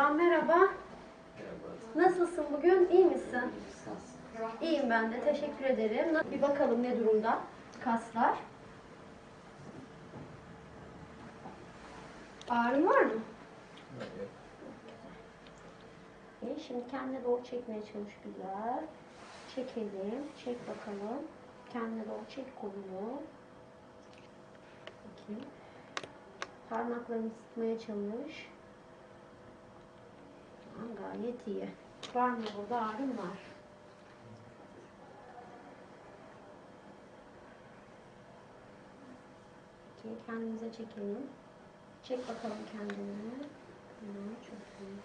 Ervan merhaba. Nasılsın bugün? İyi misin? İyiyim ben de. Teşekkür ederim. Bir bakalım ne durumda kaslar. Ağrın var mı? İyi, şimdi kendine doğru çekmeye çalış güzel. Çekelim. Çek bakalım. Kendine doğru çek kolunu. Peki. Parmaklarını sıkmaya çalış. Gayet iyi. Var mı burada ağrın var? Peki kendimize çekelim. Çek bakalım kendini. Tamam, çok iyi.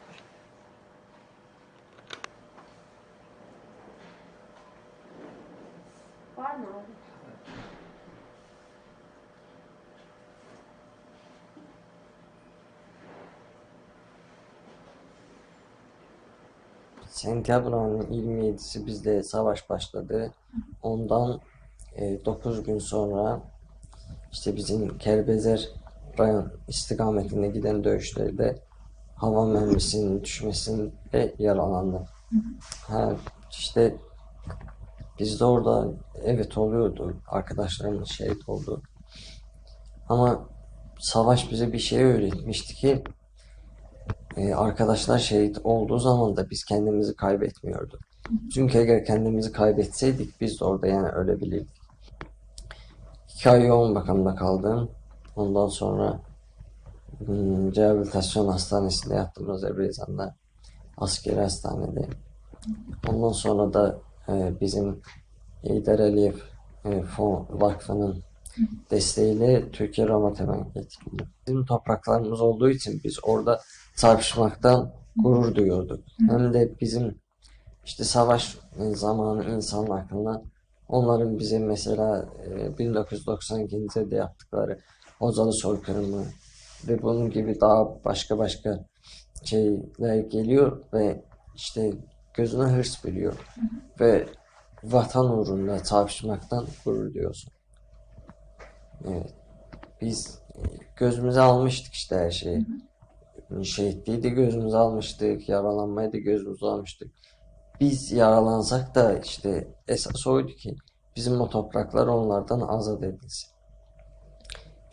Var mı ağrı? Sentyabr'ın 27'si bizde savaş başladı. Ondan 9 gün sonra işte bizim Kerbezer rayon istikametine giden dövüşlerde hava mermisinin düşmesinde yaralandı. Ha, işte biz de orada evet oluyordu. Arkadaşlarımız şehit oldu. Ama savaş bize bir şey öğretmişti ki ee, arkadaşlar şehit olduğu zaman da biz kendimizi kaybetmiyorduk. Çünkü eğer kendimizi kaybetseydik biz de orada yani ölebilirdik. İki yoğun bakımda kaldım. Ondan sonra hmm, rehabilitasyon hastanesinde yattım Azerbaycan'da. Askeri hastanede. Ondan sonra da e, bizim Heydar Aliyev e, Fon Vakfı'nın desteğiyle Türkiye Roma Temel getirdim. Bizim topraklarımız olduğu için biz orada çarpışmaktan gurur duyuyorduk. Hem de bizim işte savaş zamanı insan hakkında onların bize mesela e, 1992'de yaptıkları Ozalı soykırımı ve bunun gibi daha başka başka şeyler geliyor ve işte gözüne hırs biliyor ve vatan uğrunda çarpışmaktan gurur duyuyorsun. Evet. Biz gözümüze almıştık işte her şeyi. Şehitliği de gözümüze almıştık, yaralanmayı da gözümüze almıştık. Biz yaralansak da işte esas oydu ki bizim o topraklar onlardan azat edilsin.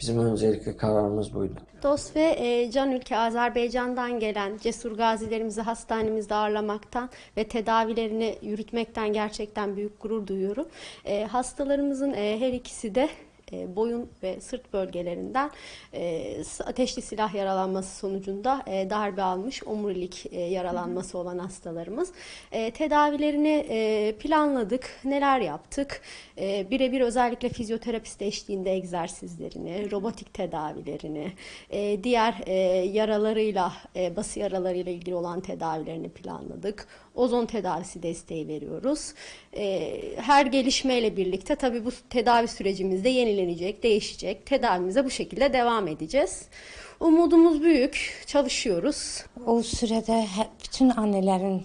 Bizim öncelikli kararımız buydu. Dost ve e, can ülke Azerbaycan'dan gelen cesur gazilerimizi hastanemizde ağırlamaktan ve tedavilerini yürütmekten gerçekten büyük gurur duyuyorum. E, hastalarımızın e, her ikisi de e, boyun ve sırt bölgelerinden e, ateşli silah yaralanması sonucunda e, darbe almış omurilik yaralanması olan hastalarımız. Tedavilerini planladık, neler yaptık? Birebir özellikle fizyoterapist eşliğinde egzersizlerini, robotik tedavilerini, diğer yaralarıyla, e, bası yaralarıyla ilgili olan tedavilerini planladık. Ozon tedavisi desteği veriyoruz. Her gelişmeyle birlikte tabii bu tedavi sürecimizde yenilenecek, değişecek. Tedavimize bu şekilde devam edeceğiz. Umudumuz büyük, çalışıyoruz. O sürede bütün annelerin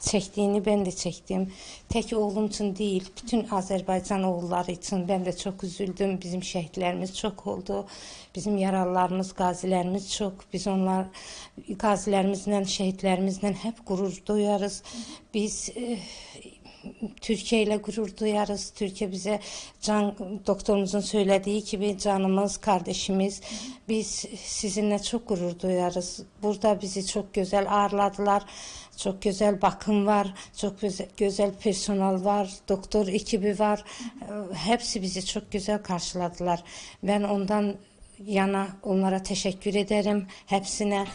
çektiğini ben de çektim. Tek oğlum için değil, bütün Azerbaycan oğulları için ben de çok üzüldüm. Bizim şehitlerimiz çok oldu. Bizim yaralılarımız, gazilerimiz çok. Biz onlar gazilerimizle, şehitlerimizle hep gurur duyarız. Biz eh, Türkiye ile gurur duyarız. Türkiye bize can doktorumuzun söylediği gibi canımız, kardeşimiz. Biz sizinle çok gurur duyarız. Burada bizi çok güzel ağırladılar. Çok güzel bakım var, çok güzel, güzel personel var, doktor ekibi var. Hepsi bizi çok güzel karşıladılar. Ben ondan yana onlara teşekkür ederim hepsine.